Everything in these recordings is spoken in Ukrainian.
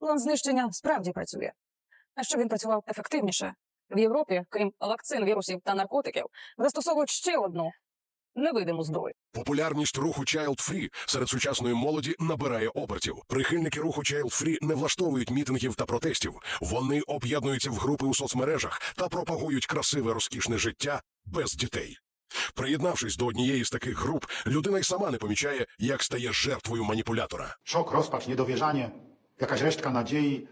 План знищення справді працює. А щоб він працював ефективніше, в Європі, крім вакцин, вірусів та наркотиків, застосовують ще одну невидиму зброю. Популярність руху Child Free серед сучасної молоді набирає обертів. Прихильники руху Child Free не влаштовують мітингів та протестів. Вони об'єднуються в групи у соцмережах та пропагують красиве розкішне життя без дітей. Приєднавшись до однієї з таких груп, людина й сама не помічає, як стає жертвою маніпулятора. Szok, rozpacz, niedowierzanie, jakaś resztka nadziei.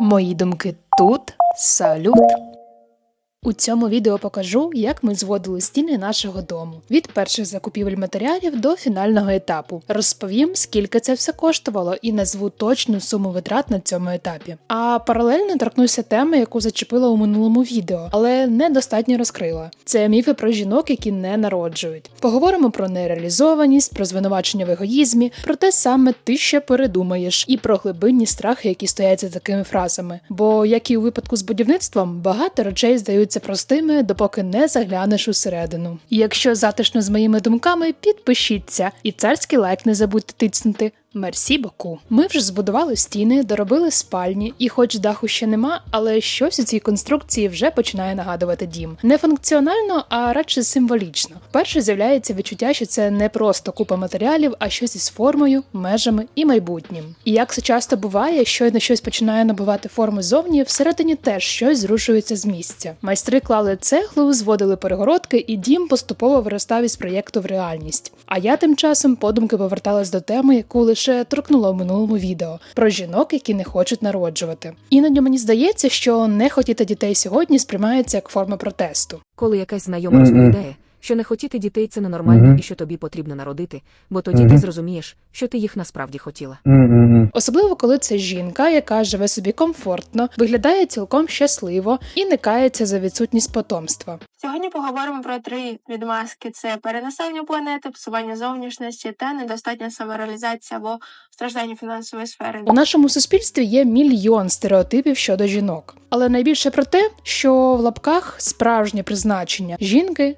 Мої думки тут салют. У цьому відео покажу, як ми зводили стіни нашого дому від перших закупівель матеріалів до фінального етапу. Розповім, скільки це все коштувало, і назву точну суму витрат на цьому етапі. А паралельно торкнуся теми, яку зачепила у минулому відео, але недостатньо розкрила. Це міфи про жінок, які не народжують. Поговоримо про нереалізованість, про звинувачення в егоїзмі, про те саме ти ще передумаєш, і про глибинні страхи, які стоять за такими фразами. Бо, як і у випадку з будівництвом, багато речей здаються простими, допоки не заглянеш усередину. І якщо затишно з моїми думками, підпишіться і царський лайк не забудьте тицнути. Мерсі боку. Ми вже збудували стіни, доробили спальні, і хоч даху ще нема, але щось у цій конструкції вже починає нагадувати дім. Не функціонально, а радше символічно. Вперше з'являється відчуття, що це не просто купа матеріалів, а щось із формою, межами і майбутнім. І як це часто буває, щойно щось починає набувати форму зовні, всередині теж щось зрушується з місця. Майстри клали цеглу, зводили перегородки, і дім поступово виростав із проєкту в реальність. А я тим часом подумки поверталась до теми, яку лише торкнула в минулому відео про жінок, які не хочуть народжувати. Іноді мені здається, що не хотіти дітей сьогодні сприймається як форма протесту. Коли якась знайома розповідає, що не хотіти дітей це ненормально і що тобі потрібно народити, бо тоді ти зрозумієш, що ти їх насправді хотіла. Особливо коли це жінка, яка живе собі комфортно, виглядає цілком щасливо і не кається за відсутність потомства. Сьогодні поговоримо про три відмазки: це перенаселення планети, псування зовнішності та недостатня самореалізація або страждання фінансової сфери. У нашому суспільстві є мільйон стереотипів щодо жінок, але найбільше про те, що в лапках справжнє призначення жінки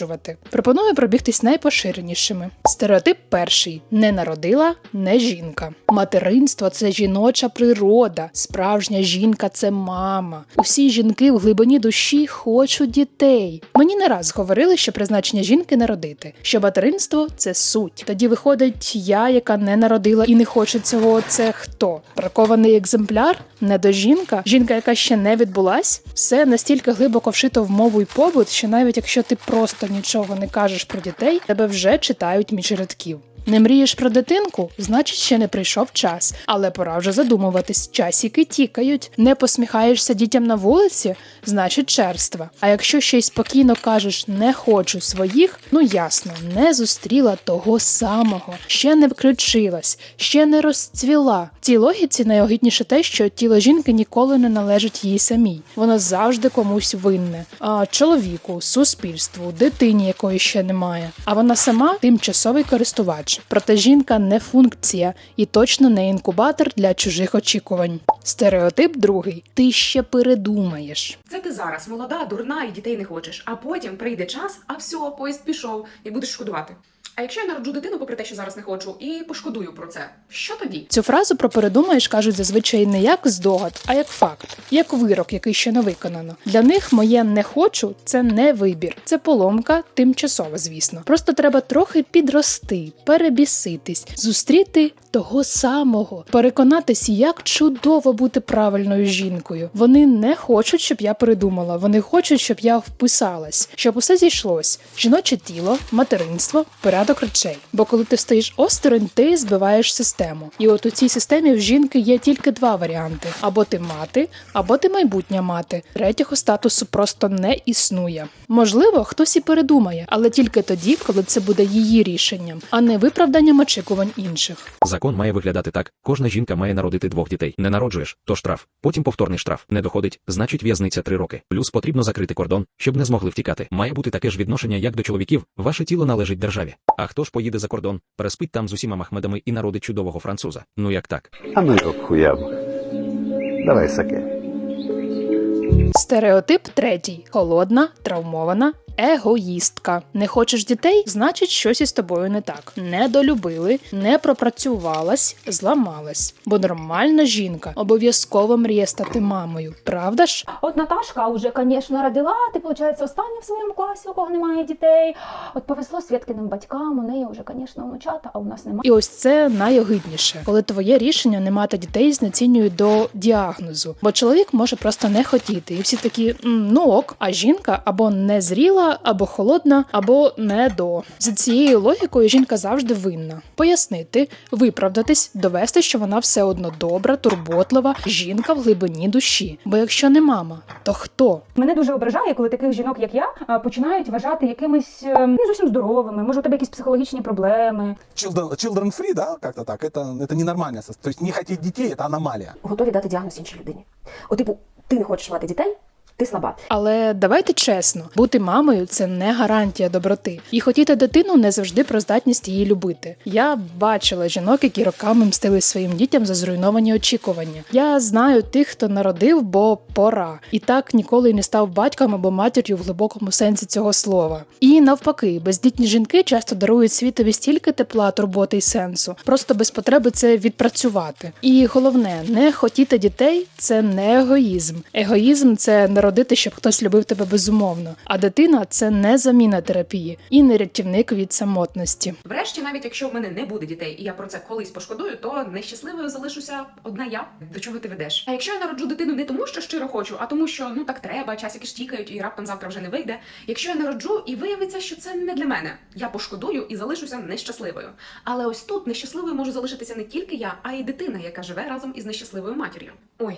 народжувати. Пропоную пробігтись найпоширенішими. Стереотип перший: не народила, не жінка. Материнство це жіноча природа. Справжня жінка це мама. Усі жінки в глибині душі хочуть дітей. Мені не раз говорили, що призначення жінки народити, що материнство це суть. Тоді виходить, я, яка не народила і не хоче цього, це хто? Бракований екземпляр? Недожінка? Жінка, яка ще не відбулась? Все настільки глибоко вшито в мову й побут, що навіть якщо ти просто нічого не кажеш про дітей, тебе вже читають між рядків. Не мрієш про дитинку, значить, ще не прийшов час, але пора вже задумуватись. Часики тікають. Не посміхаєшся дітям на вулиці, значить черства. А якщо ще й спокійно кажеш не хочу своїх, ну ясно, не зустріла того самого, ще не вкричилась, ще не розцвіла. Цій логіці найогідніше те, що тіло жінки ніколи не належить їй самій. Воно завжди комусь винне. А чоловіку, суспільству, дитині, якої ще немає. А вона сама тимчасовий користувач. Проте жінка не функція і точно не інкубатор для чужих очікувань. Стереотип другий: ти ще передумаєш. Це ти зараз молода, дурна і дітей не хочеш. А потім прийде час, а все, поїзд пішов, і будеш шкодувати. А якщо я народжу дитину, попри те, що зараз не хочу, і пошкодую про це, що тоді? Цю фразу про передумаєш кажуть зазвичай не як здогад, а як факт, як вирок, який ще не виконано. Для них моє не хочу це не вибір, це поломка, тимчасова, звісно. Просто треба трохи підрости, перебіситись, зустріти того самого, переконатись, як чудово бути правильною жінкою. Вони не хочуть, щоб я передумала. Вони хочуть, щоб я вписалась, щоб усе зійшлось: жіноче тіло, материнство, порядок речей. Бо коли ти стоїш осторонь, ти збиваєш систему. І от у цій системі в жінки є тільки два варіанти: або ти мати, або ти майбутня мати. Третього статусу просто не існує. Можливо, хтось і передумає, але тільки тоді, коли це буде її рішенням, а не виправданням очікувань інших. Закон має виглядати так: кожна жінка має народити двох дітей. Не народжуєш, то штраф. Потім повторний штраф. Не доходить, значить в'язниця три роки. Плюс потрібно закрити кордон, щоб не змогли втікати. Має бути таке ж відношення, як до чоловіків. Ваше тіло належить державі. А хто ж поїде за кордон, переспить там з усіма махмедами і народить чудового француза? Ну як так? А ну його к. Давай саке. Стереотип третій: холодна, травмована, егоїстка. Не хочеш дітей, значить щось із тобою не так. Не долюбили, не пропрацювалась, зламалась. Бо нормальна жінка обов'язково мріє стати мамою, правда ж? От Наташка вже, звісно, родила, ти, виходить, остання в своєму класі, у кого немає дітей. От повезло Свєткиним батькам, у неї вже, звісно, внучата, а у нас немає. І ось це найогидніше, коли твоє рішення не мати дітей знецінюють до діагнозу. Бо чоловік може просто не хотіти, і всі такі ну ок, а жінка або не зріла, або холодна, або не до. За цією логікою жінка завжди винна. Пояснити, виправдатись, довести, що вона все одно добра, турботлива, жінка в глибині душі. Бо якщо не мама, то хто? Мене дуже ображає, коли таких жінок, як я, а, починають вважати якимись е, не зовсім здоровими. Може, у тебе якісь психологічні проблеми. children, children free, да, как-то так, это, это ненормально. То есть не хотеть детей – это аномалия. Готові дати діагноз іншій людині. От, типу, ти не хочеш мати дітей, Ти слаба. Але давайте чесно, бути мамою це не гарантія доброти. І хотіти дитину не завжди про здатність її любити. Я бачила жінок, які роками мстили своїм дітям за зруйновані очікування. Я знаю тих, хто народив, бо пора, і так ніколи не став батьком або матір'ю в глибокому сенсі цього слова. І навпаки, бездітні жінки часто дарують світові стільки тепла, турботи й сенсу, просто без потреби це відпрацювати. І головне, не хотіти дітей це не егоїзм. Егоїзм це народити, щоб хтось любив тебе безумовно. А дитина це не заміна терапії і не рятівник від самотності. Врешті, навіть якщо в мене не буде дітей, і я про це колись пошкодую, то нещасливою залишуся одна я. До чого ти ведеш? А якщо я народжу дитину не тому, що щиро хочу, а тому, що ну так треба, часики ж і раптом завтра вже не вийде. Якщо я народжу і виявиться, що це не для мене, я пошкодую і залишуся нещасливою. Але ось тут нещасливою може залишитися не тільки я, а й дитина, яка живе разом із нещасливою матір'ю. Ой,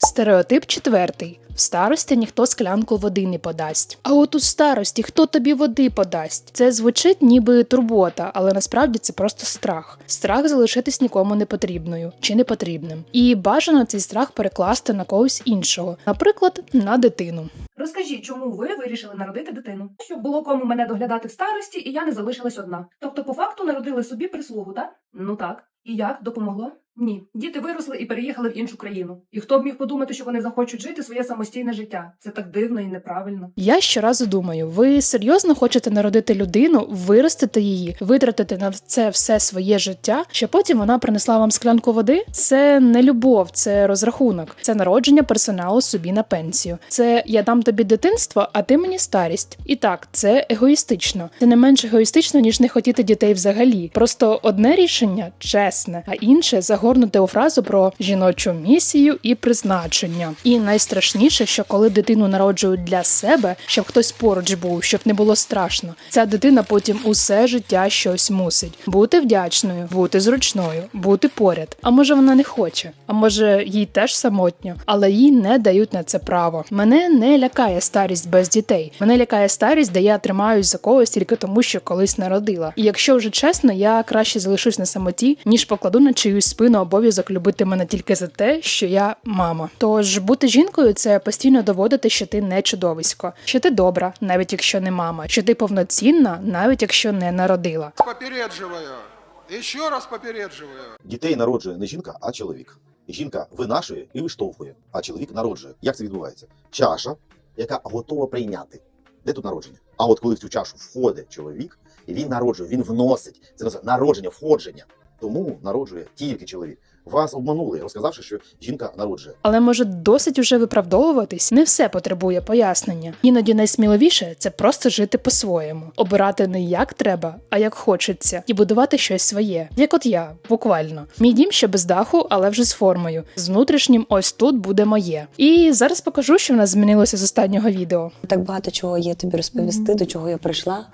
Стереотип четвертий: в старості ніхто склянку води не подасть. А от у старості хто тобі води подасть? Це звучить ніби турбота, але насправді це просто страх. Страх залишитись нікому не потрібною чи не потрібним. І бажано цей страх перекласти на когось іншого, наприклад, на дитину. Розкажіть, чому ви вирішили народити дитину? Щоб було кому мене доглядати в старості, і я не залишилась одна. Тобто, по факту народили собі прислугу, так? Ну так. І як допомогло? Ні. Діти виросли і переїхали в іншу країну. І хто б міг подумати, що вони захочуть жити своє самостійне життя? Це так дивно і неправильно. Я щоразу думаю, ви серйозно хочете народити людину, виростити її, витратити на це все своє життя, що потім вона принесла вам склянку води? Це не любов, це розрахунок, це народження персоналу собі на пенсію. Це я дам тобі дитинство, а ти мені старість. І так, це егоїстично. Це не менш егоїстично, ніж не хотіти дітей взагалі. Просто одне рішення чесне, а інше загорнуте у фразу про жіночу місію і призначення. І найстрашніше, що коли дитину народжують для себе, щоб хтось поруч був, щоб не було страшно. Ця дитина потім усе життя щось мусить бути вдячною, бути зручною, бути поряд. А може вона не хоче, а може їй теж самотньо, але їй не дають на це право. Мене не лякає старість без дітей. Мене лякає старість, де я тримаюсь за когось тільки тому, що колись народила. І якщо вже чесно, я краще залишусь на самоті, ніж покладу на чиюсь спину обов'язок любити мене тільки за те, що я мама. Тож бути жінкою це постійно доводити, що ти не чудовисько, що ти добра, навіть якщо не мама, що ти повноцінна, навіть якщо не народила. Попереджую. Ще раз попереджую. Дітей народжує не жінка, а чоловік. Жінка винашує і виштовхує, а чоловік народжує. Як це відбувається? Чаша, яка готова прийняти. Де тут народження? А от коли в цю чашу входить чоловік, і він народжує, він вносить. Це називається народження, входження. Тому народжує тільки чоловік. Вас обманули, розказавши, що жінка народжує. Але може досить уже виправдовуватись? Не все потребує пояснення. Іноді найсміливіше це просто жити по-своєму, обирати не як треба, а як хочеться, і будувати щось своє, як от я, буквально. Мій дім ще без даху, але вже з формою. З внутрішнім ось тут буде моє. І зараз покажу, що в нас змінилося з останнього відео. Так багато чого є тобі розповісти, до чого я прийшла.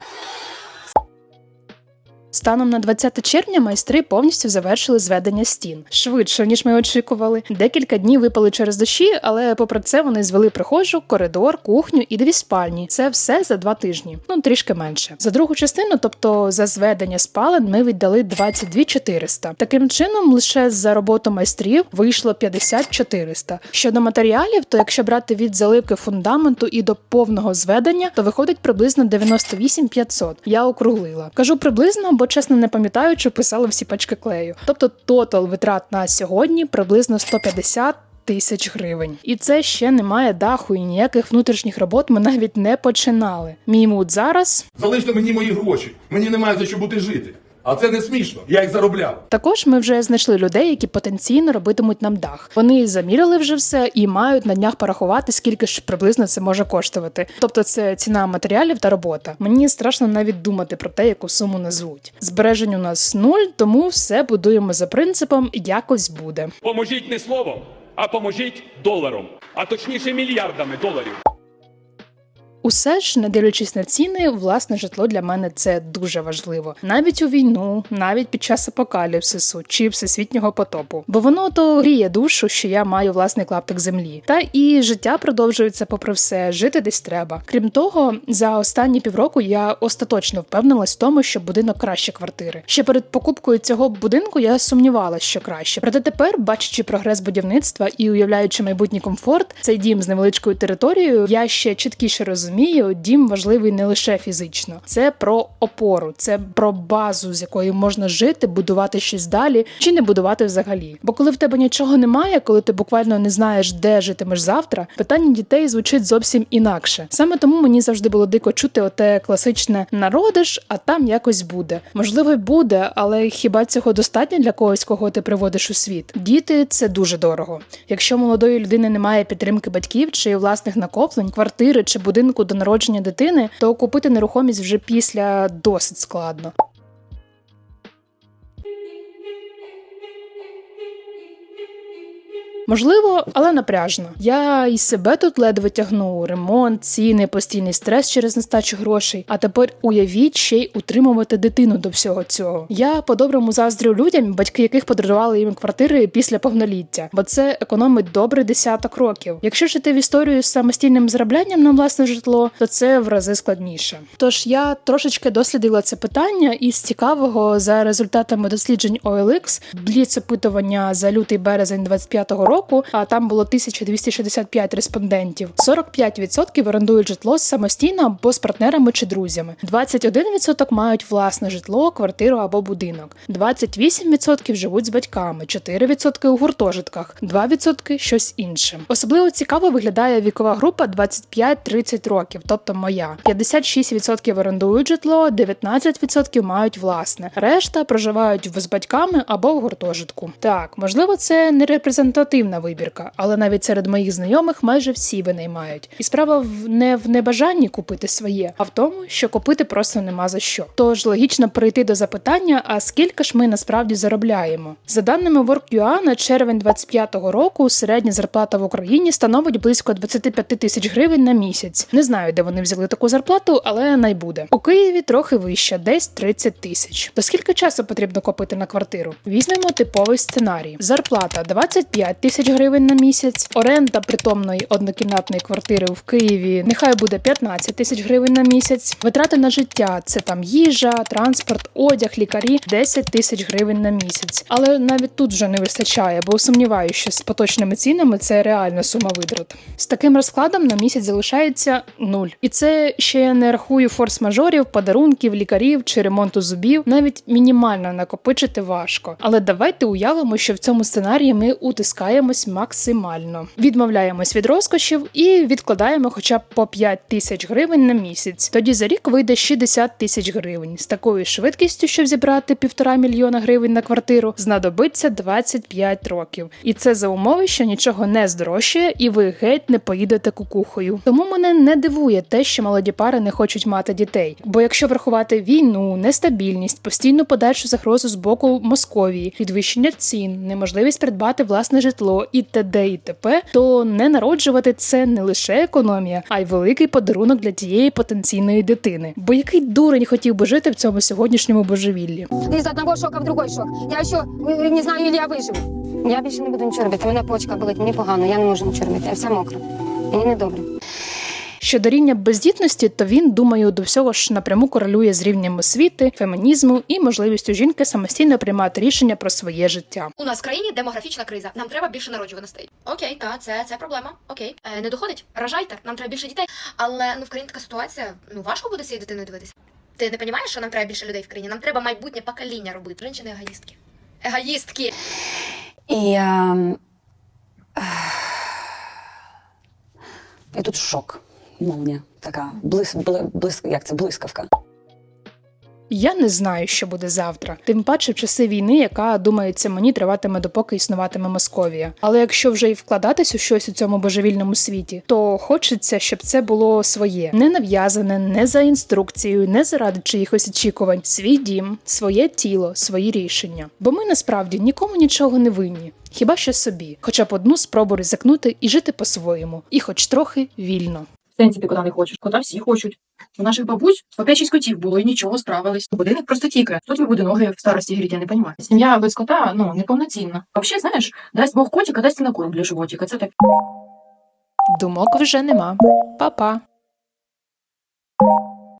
Станом на 20 червня майстри повністю завершили зведення стін швидше ніж ми очікували. Декілька днів випали через дощі, але попри це вони звели прихожу, коридор, кухню і дві спальні. Це все за два тижні, ну трішки менше. За другу частину, тобто за зведення спален, ми віддали 22 400. Таким чином, лише за роботу майстрів вийшло 50 400. Щодо матеріалів, то якщо брати від заливки фундаменту і до повного зведення, то виходить приблизно 98 500. Я округлила. Кажу приблизно, бо чесно не пам'ятаю, чи писала всі пачки клею. Тобто тотал витрат на сьогодні приблизно 150 тисяч гривень. І це ще немає даху і ніяких внутрішніх робот ми навіть не починали. Мій муд зараз Залиште мені мої гроші. Мені немає за що бути жити. А це не смішно. Я їх заробляв. Також ми вже знайшли людей, які потенційно робитимуть нам дах. Вони заміряли вже все і мають на днях порахувати, скільки ж приблизно це може коштувати. Тобто, це ціна матеріалів та робота. Мені страшно навіть думати про те, яку суму назвуть. Збережень у нас нуль, тому все будуємо за принципом якось буде. Поможіть не словом, а поможіть доларом, а точніше мільярдами доларів. Усе ж, не дивлячись на ціни, власне житло для мене це дуже важливо. Навіть у війну, навіть під час апокаліпсису чи всесвітнього потопу. Бо воно то гріє душу, що я маю власний клаптик землі. Та і життя продовжується попри все, жити десь треба. Крім того, за останні півроку я остаточно впевнилась в тому, що будинок краще квартири. Ще перед покупкою цього будинку я сумнівалася, що краще. Проте тепер, бачачи прогрес будівництва і уявляючи майбутній комфорт, цей дім з невеличкою територією, я ще чіткіше розумію, дім важливий не лише фізично, це про опору, це про базу, з якої можна жити, будувати щось далі чи не будувати взагалі. Бо коли в тебе нічого немає, коли ти буквально не знаєш, де житимеш завтра, питання дітей звучить зовсім інакше. Саме тому мені завжди було дико чути оте класичне народиш, а там якось буде. Можливо, буде, але хіба цього достатньо для когось, кого ти приводиш у світ? Діти це дуже дорого. Якщо молодої людини немає підтримки батьків чи власних накоплень, квартири чи будинку до народження дитини, то купити нерухомість вже після досить складно. Можливо, але напряжно. Я і себе тут ледве тягну: ремонт, ціни, постійний стрес через нестачу грошей. А тепер уявіть ще й утримувати дитину до всього цього. Я по-доброму заздрю людям, батьки яких подарували їм квартири після повноліття, бо це економить добрий десяток років. Якщо жити в історію з самостійним зароблянням на власне житло, то це в рази складніше. Тож я трошечки дослідила це питання, і з цікавого за результатами досліджень OLX, бліц опитування за лютий березень 25-го року, а там було 1265 респондентів. 45% орендують житло самостійно або з партнерами чи друзями. 21% мають власне житло, квартиру або будинок. 28% живуть з батьками, 4% у гуртожитках, 2% щось інше. Особливо цікаво виглядає вікова група 25-30 років, тобто моя. 56% орендують житло, 19% мають власне. Решта проживають з батьками або в гуртожитку. Так, можливо, це не репрезентативна вибірка, але навіть серед моїх знайомих майже всі винаймають. І справа в не в небажанні купити своє, а в тому, що купити просто нема за що. Тож логічно перейти до запитання: а скільки ж ми насправді заробляємо? За даними WorkUA, на червень 25-го року середня зарплата в Україні становить близько 25 тисяч гривень на місяць. Не знаю, де вони взяли таку зарплату, але найбуде. У Києві трохи вища, десь 30 тисяч. То скільки часу потрібно копити на квартиру? Візьмемо типовий сценарій: зарплата 25 тисяч гривень на місяць, оренда притомної однокімнатної квартири в Києві нехай буде 15 тисяч гривень на місяць. Витрати на життя це там їжа, транспорт, одяг, лікарі 10 тисяч гривень на місяць. Але навіть тут вже не вистачає, бо сумніваюся, що з поточними цінами це реальна сума витрат. З таким розкладом на місяць залишається нуль. І це ще я не рахую форс-мажорів, подарунків, лікарів чи ремонту зубів. Навіть мінімально накопичити важко. Але давайте уявимо, що в цьому сценарії ми утискаємось максимально, відмовляємось від розкошів і відкладаємо хоча б по 5 тисяч гривень на місяць. Тоді за рік вийде 60 тисяч гривень. З такою швидкістю, щоб зібрати півтора мільйона гривень на квартиру, знадобиться 25 років. І це за умови, що нічого не здорожчає, і ви геть не поїдете кукухою. Тому мене не дивує те, що молоді пари не хочуть мати дітей. Бо якщо врахувати війну, нестабільність, постійну подальшу загрозу з боку Московії, підвищення цін, неможливість придбати власне житло і т.д. і т.п., то не народжувати це не лише економія, а й великий подарунок для тієї потенційної дитини. Бо який дурень хотів би жити в цьому сьогоднішньому божевіллі? Из одного шока в другий шок. Я э, не знаю, или я виживу. Я більше не буду нічого робити. У мене почка болить, мені погано, я не можу нічого робити. Я вся мокра. Мені не добре. Щодо рівня бездітності, то він, думаю, до всього ж напряму корелює з рівнем освіти, фемінізму і можливістю жінки самостійно приймати рішення про своє життя. У нас в країні демографічна криза. Нам треба більше народжуваностей. Окей, та це, це проблема. Окей, е, не доходить. Рожайте, нам треба більше дітей. Але ну в країні така ситуація. Ну важко буде цією дитиною дивитися. Ти не розумієш, що нам треба більше людей в країні? Нам треба майбутнє покоління робити. Жінки егоїстки. Егоїстки. І ем, ех, І тут шок. Молня така блис, бли, блис, як це блискавка. Я не знаю, що буде завтра, тим паче в часи війни, яка думається мені триватиме допоки існуватиме Московія. Але якщо вже і вкладатись у щось у цьому божевільному світі, то хочеться, щоб це було своє, не нав'язане, не за інструкцією, не заради чиїхось очікувань. Свій дім, своє тіло, свої рішення. Бо ми насправді нікому нічого не винні. Хіба що собі, хоча б одну спробу ризикнути і жити по-своєму, і хоч трохи вільно. В сенсі ти куди не хочеш, куди всі хочуть. У наших бабусь по 5-6 котів було і нічого, справились. Будинок просто тікає. Тут ви буде ноги в старості гріть, я не розумію. Сім'я без кота, ну, неповноцінна. Взагалі, знаєш, дасть Бог котика, дасть і на корм для животика. Це так. Думок вже нема. Па-па.